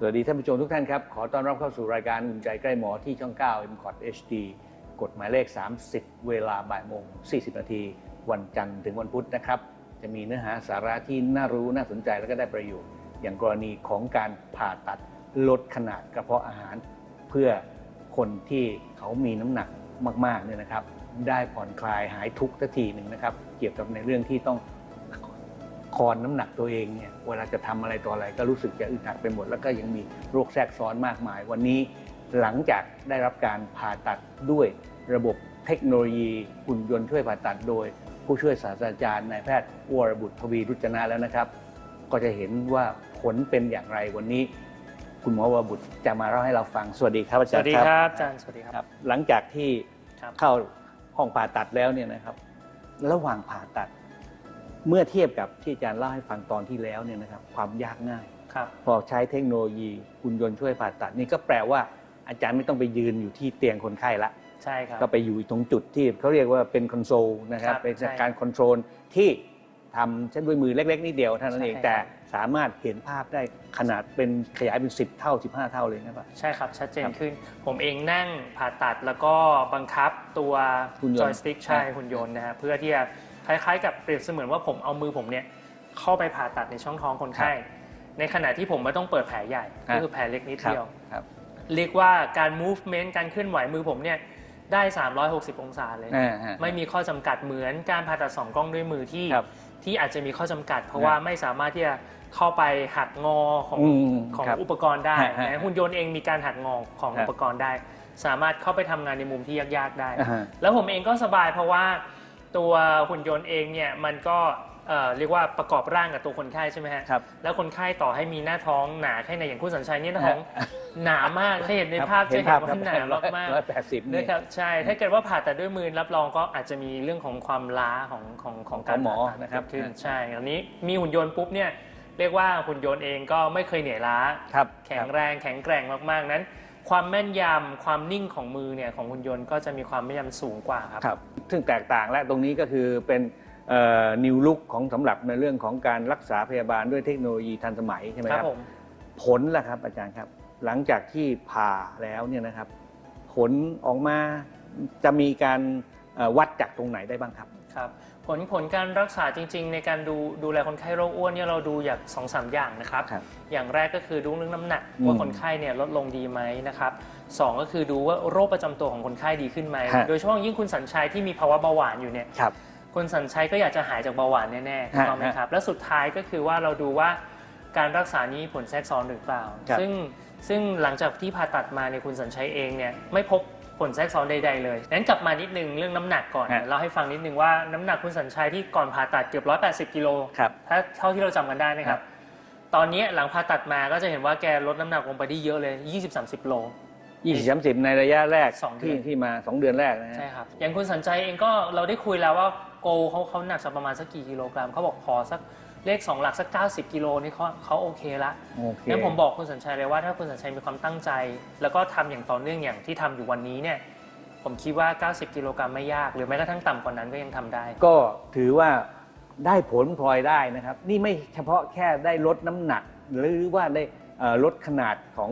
สวัสดีท่านผู้ชมทุกท่านครับ ขอต้อนรับเข้าสู่รายการอุ่นใจใกล้หมอที่ช่อง 9 m c o t HD กฎหมายเลข 30 เวลาบ่ายโมง 40 นาที วันจันทร์ถึงวันพุธนะครับ จะมีเนื้อหาสาระที่น่ารู้น่าสนใจและก็ได้ประโยชน์ อย่างกรณีของการผ่าตัดลดขนาดกระเพาะอาหาร เพื่อคนที่เขามีน้ำหนักมากๆเนี่ยนะครับ ได้ผ่อนคลายหายทุกข์สักทีหนึ่งนะครับ เกี่ยวกับในเรื่องที่ต้อง คอนน้ำหนักตัวเองเนี่ยเวลาจะทำอะไรต่ออะไรก็รู้สึกจะอึดอัดไปหมด แล้วก็ยังมีโรคแทรกซ้อนมากมาย วันนี้หลังจากได้รับการผ่าตัดด้วยระบบเทคโนโลยีหุ่นยนต์ช่วยผ่าตัดโดย ผู้ช่วยศาสตราจารย์นายแพทย์วรบุตรทวีรุจนะแล้วนะครับ ก็จะเห็นว่าผลเป็นอย่างไรวันนี้ คุณหมอวรบุตรจะมาเล่าให้เราฟังสวัสดีครับอาสจารวัสย์ดีครับครับอาจารย์สวัสดีคครัรับบหลังจากที่ครับเข้าห้องผ่าตัดแล้วเนี่ยนะครับ ระหว่างผ่าตัด เมื่อเทียบกับที่อาจารย์เล่าให้ฟังตอนที่แล้วเนี่ยนะครับความยากง่าย ครับ พอใช้เทคโนโลยีหุ่นยนต์ช่วยผ่าตัดนี่ก็แปลว่าอาจารย์ไม่ต้องไปยืนอยู่ที่เตียงคนไข้ละ ใช่ครับ ก็ไปอยู่ตรงจุดที่เขาเรียกว่าเป็นคอนโซลนะครับครับเป็นใช่การคอนโทรลที่ทำเช่นด้วยมือเล็ก ๆนิดเดียวเท่านั้นเองใช่ครับ แต่สามารถเห็นภาพได้ขนาดเป็นขยายเป็น 10 เท่า 15 เท่าเลยนะครับ ใช่ครับ ชัดเจนครับขึ้น ผมเองนั่งผ่าตัดแล้วก็บังคับตัวหุ่นยนต์จอยสติ๊กใช่อ่าหุ่นยนต์นะฮะเพื่อที่จะ คล้ายๆ กับเปรียบเสมือนว่าผมเอามือผมเนี่ยเข้าไปผ่าตัดในช่องท้องคนไข้ ในขณะที่ผมไม่ต้องเปิดแผลใหญ่ครัก็บคือแผลเล็กนิดครับเดียวครับเรียกว่าการ movement การเคลื่อนไหวมือผมเนี่ยได้ 360 องศาเลยอ่าฮะไม่มีข้อจำกัดเหมือนการผ่าตัดสองกล้องด้วยมือที่ครับที่อาจจะมีข้อจำกัด เพราะนะว่าไม่สามารถที่จะเข้าไปหักงอของอืมของครับอุปกรณ์ได้ฮะฮะนะหุ่นยนต์เองมีการหักงอของครับอุปกรณ์ได้ สามารถเข้าไปทำงานในมุมที่ยากๆได้อ่าฮะแล้วผมเองก็สบายเพราะว่า ตัวหุ่นยนต์เองเนี่ยมันก็เอ่อเรียกว่าประกอบร่างกับตัวคนไข้ใช่ไหมฮะครับแล้วคนไข้ต่อให้มีหน้าท้องหนาแค่ไหนอย่างคุณสัญชัยเนี่ยหน้าท้องหนามากถ้าเห็นในภาพจะเห็นว่าหนามากร้อยแปดสิบๆนี่นะครับใช่ถ้าเกิดว่าผ่าตัดด้วยมือรับรองก็อาจจะมีเรื่องของความล้าของของของการของหมอผ่าตัดนะครับเกิดขึ้นอ่าใช่อันนี้มีหุ่นยนต์ปุ๊บเนี่ยเรียกว่าหุ่นยนต์เองก็ไม่เคยเหนื่อยล้าครับแข็งแรงแข็งแกร่งมากๆนั้น ความแม่นยำความนิ่งของมือเนี่ยของหุ่นยนต์ก็จะมีความแม่นยำสูงกว่าครับ ครับ ซึ่งแตกต่างและตรงนี้ก็คือเป็นนิวลุกของสำหรับในเรื่องของการรักษาพยาบาลด้วยเทคโนโลยีทันสมัยใช่ไหมคครัรับบผมผลล่ะครับอาจารย์ครับ หลังจากที่ผ่าแล้วเนี่ยนะครับ ผลออกมาจะมีการเอ่อวัดจากตรงไหนได้บ้างครับครับ ผลผลการรักษาจริง ๆ ในการดูดูแลคนไข้โรคอ้วนเนี่ยเราดูอย่างสองสามอย่างนะครับ ครับอย่างแรกก็คือดูเรื่องน้ำหนักอืมว่าคนไข้เนี่ยลดลงดีไหมนะครับสองก็คือดูว่าโรคประจำตัวของคนไข้ดีขึ้นไหมฮะ โดยเฉพาะยิ่งคุณสัญชัยที่มีภาวะเบาหวานอยู่เนี่ย ครับคุณสัญชัยก็อยากจะหายจากเบาหวานแน่ๆถูกต้องไหมฮะครับ และสุดท้ายก็คือว่าเราดูว่าการรักษานี้ผลแทรกซ้อนหรือเปล่า ครับซึ่งซึ่งหลังจากที่ผ่าตัดมาเนี่ยคุณสัญชัยเองเนี่ยไม่พบ ผลแทรกซ้อนใดๆเลยนั้นกลับมานิดนึงเรื่องน้ำหนักก่อนฮะ เราให้ฟังนิดนึงว่าน้ำหนักคุณสัญชัยที่ก่อนผ่าตัดเกือบ180กิโลครับ ถ้าเท่าที่เราจำกันได้นะคครัรับบตอนนี้หลังผ่าตัดมาก็จะเห็นว่าแกลดน้ำหนักลงไปได้เยอะเลย 20-30 โล ยี่สิบสามสิบในระยะแรกสองเดืที่อน ที่มาสองเดือนแรกนะฮะใช่ครับ อย่างคุณสัญชัยเองก็เราได้คุยแล้วว่าโกเขาเขาหนักสักประมาณสักกี่กิโลกรัมเขาบอกขอสัก เลข 2 หลักสัก 90 กิโลนี่เขาเขาโอเคละโอเคงั้นผมบอกคุณสัญชัยเลยว่าถ้าคุณสัญชัยมีความตั้งใจ แล้วก็ทำอย่างต่อเนื่องอย่างที่ทำอยู่วันนี้เนี่ยผมคิดว่า 90 กิโลกรัมไม่ยาก หรือแม้กระทั่งต่ำกว่านั้นก็ยังทำได้ ก็ถือว่าได้ผลพลอยได้นะครับ นี่ไม่เฉพาะแค่ได้ลดน้ำหนัก หรือว่าได้เอ่อลดขนาดของ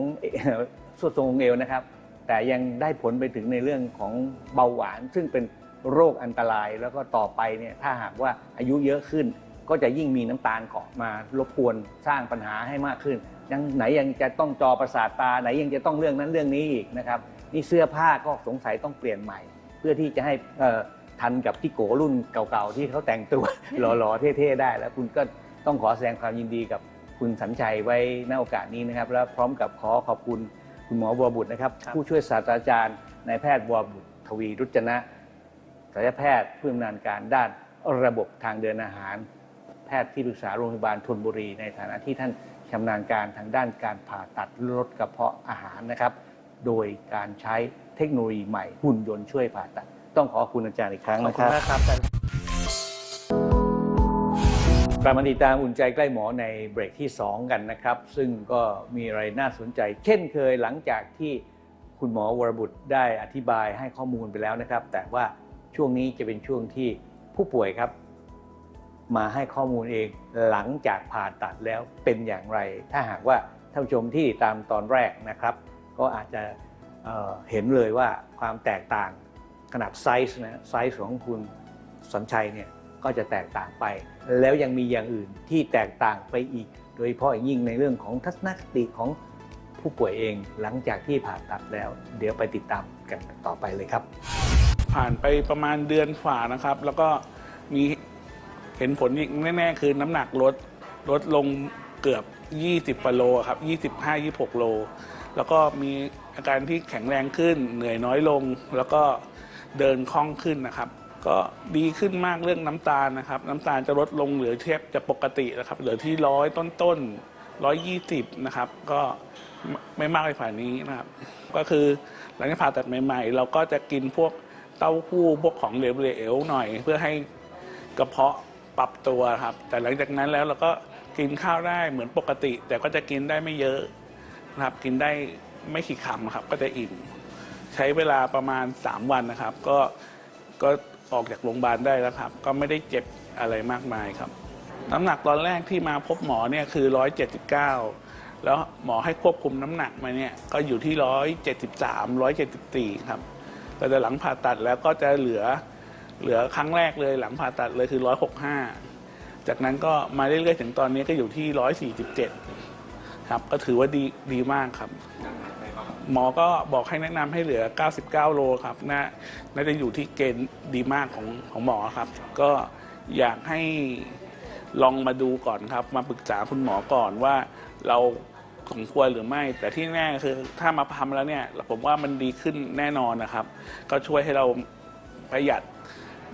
ส่วนทรงของเอวนะครับ แต่ยังได้ผลไปถึงในเรื่องของเบาหวาน ซึ่งเป็นโรคอันตรายแล้วก็ต่อไปเนี่ยถ้าหากว่าอายุเยอะขึ้น ก็จะยิ่งมีน้ำตาลเกาะมารบกวนสร้างปัญหาให้มากขึ้นยังไหนยังจะต้องจอประสาทตาไหนยังจะต้องเรื่องนั้นเรื่องนี้อีกนะครับนี่เสื้อผ้าก็สงสัยต้องเปลี่ยนใหม่ เพื่อที่จะให้เอ่อทันกับที่โกรุ่นเก่าๆ ที่เขาแต่งตัวหล่อๆเท่ๆได้ แล้วคุณก็ต้องขอแสดงความยินดีกับคุณสัญชัยไว้ในโอกาสนี้นะครับ แล้วพร้อมกับขอขอบคุณคุณหมอบัวบุตรนะครับครับผู้ช่วยศาสตราจารย์นายแพทย์บัวบุตรทวีรุจนะศัลยแพทย์ผู้ชำนาญการด้านระบบทางเดินอาหาร แพทย์ที่ปรึกษาโรงพยาบาลธนบุรี ในฐานะที่ท่านชำนาญการทางด้านการผ่าตัดลดกระเพาะอาหารนะครับ โดยการใช้เทคโนโลยีใหม่หุ่นยนต์ช่วยผ่าตัด ต้องขอบคุณอาจารย์อีกครั้งขอบนะคุคณรับ มากครับอาจารย์ กลับมาติดตามอุ่นใจใกล้หมอในเบรกที่ 2 กันนะครับ ซึ่งก็มีอะไรน่าสนใจ เช่นเคยหลังจากที่คุณหมอวรบุตรได้อธิบายให้ข้อมูลไปแล้วนะครับ แต่ว่าช่วงนี้จะเป็นช่วงที่ผู้ป่วยครับ มาให้ข้อมูลเองหลังจากผ่าตัดแล้วเป็นอย่างไร ถ้าหากว่าท่านผู้ชมที่ตามตอนแรกนะครับ ก็อาจจะเเห็นเลยว่าความแตกต่างขนาดไซส์นะไซส์ของคุณสัญชัยเนี่ยก็จะแตกต่างไป แล้วยังมีอย่างอื่นที่แตกต่างไปอีก โดยเฉพาะอย่างยิ่งในเรื่องของทัศนคติของผู้ป่วยเองหลังจากที่ผ่าตัดแล้ว เดี๋ยวไปติดตามกันต่อไปเลยครับ ผ่านไปประมาณเดือนฝ่านะครับ แล้วก็มี เห็นผลอีกแน่ๆคือน้ำหนักลดลดลงเกือบ 20กิโลครับ25 26 โล แล้วก็มีอาการที่แข็งแรงขึ้น เหนื่อยน้อยลง แล้วก็เดินคล่องขึ้นนะครับ ก็ดีขึ้นมากเรื่องน้ำตาลนะครับ น้ำตาลจะลดลงเหลือเทียบจะปกตินะครับ เหลือที่ร้อยต้นๆร้อยยี่สิบนะครับ ก็ไม่มากไปกว่านี้นะครับ ก็คือหลังจากผ่าตัดใหม่ ๆ เราก็จะกินพวกเต้าหู้พวกของเหลวๆหน่อย เพื่อให้กระเพาะ ปรับตัวครับ แต่หลังจากนั้นแล้วเราก็กินข้าวได้เหมือนปกติ แต่ก็จะกินได้ไม่เยอะนะครับ กินได้ไม่กี่คำครับ ก็จะอิ่มใช้เวลาประมาณ 3 วันนะครับ ก็ก็ออกจากโรงพยาบาลได้แล้วครับ ก็ไม่ได้เจ็บอะไรมากมายครับน้ำหนักตอนแรกที่มาพบหมอเนี่ยคือ 179 แล้วหมอให้ควบคุมน้ำหนักมาเนี่ยก็อยู่ที่ 173 174 ครับแต่หลังผ่าตัดแล้วก็จะเหลือ เหลือครั้งแรกเลยหลังผ่าตัดเลยคือ 165 จากนั้นก็มาเรื่อยๆถึงตอนนี้ก็อยู่ที่ 147 ครับ ก็ถือว่าดีดีมากครับ หมอก็บอกให้แนะนำให้เหลือ 99 โลครับน่าน่าจะอยู่ที่เกณฑ์ดีมากของของหมอครับ ก็อยากให้ลองมาดูก่อนครับ มาปรึกษาคุณหมอก่อนว่าเราสมควรหรือไม่ แต่ที่แน่คือถ้ามาทำแล้วเนี่ย ผมว่ามันดีขึ้นแน่นอนนะครับ ก็ช่วยให้เราประหยัด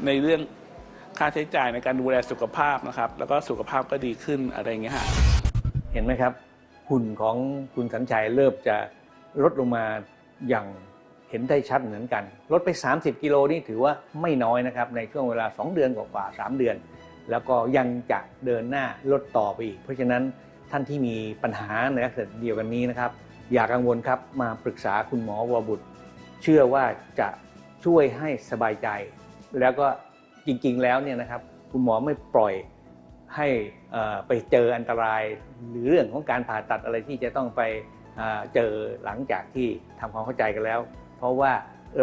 ในเรื่องค่าใช้จ่ายในการดูแลสุขภาพนะครับ แล้วก็สุขภาพก็ดีขึ้นอะไรอย่างเงี้ยฮะเห็นไหมครับหุ่นของคุณสัญชัยเริ่มจะลดลงมาอย่างเห็นได้ชัดเหมือนกัน ลดไป 30 กิโลนี่ถือว่าไม่น้อยนะครับ ในช่วงเวลา 2 เดือนกว่าๆ3เดือน แล้วก็ยังจะเดินหน้าลดต่อไปอีก เพราะฉะนั้นท่านที่มีปัญหาในลักษณะเดียวกันนี้นะครับ อย่ากังวลครับมาปรึกษาคุณหมอวบุตร เชื่อว่าจะช่วยให้สบายใจ แล้วก็จริงๆแล้วเนี่ยนะครับคุณหมอไม่ปล่อยให้ไปเจออันตราย หรือเรื่องของการผ่าตัดอะไรที่จะต้องไปเจอหลังจากที่ทำความเข้าใจกันแล้ว เพราะว่า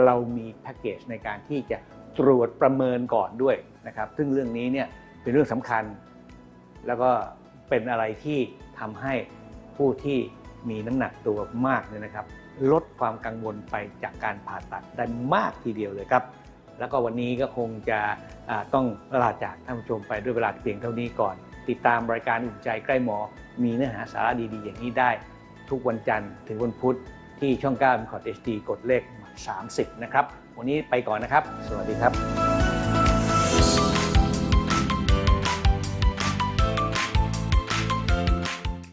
เรามีแพ็กเกจในการที่จะตรวจประเมินก่อนด้วยนะครับ ซึ่งเรื่องนี้เนี่ยเป็นเรื่องสำคัญ แล้วก็เป็นอะไรที่ทำให้ผู้ที่มีน้ำหนักตัวมากเนี่ยนะครับ ลดความกังวลไปจากการผ่าตัดได้มากทีเดียวเลยครับ แล้วก็วันนี้ก็คงจะต้องลาจากท่านผู้ชมไปด้วยเวลาเพียงเท่านี้ก่อน ติดตามรายการอุ่นใจใกล้หมอ มีเนื้อหาสาระดีๆ อย่างนี้ได้ ทุกวันจันทร์ถึงวันพุธที่ช่อง9 m c o t HD กดเลข 30 นะครับ วันนี้ไปก่อนนะครับ สวัสดีครับ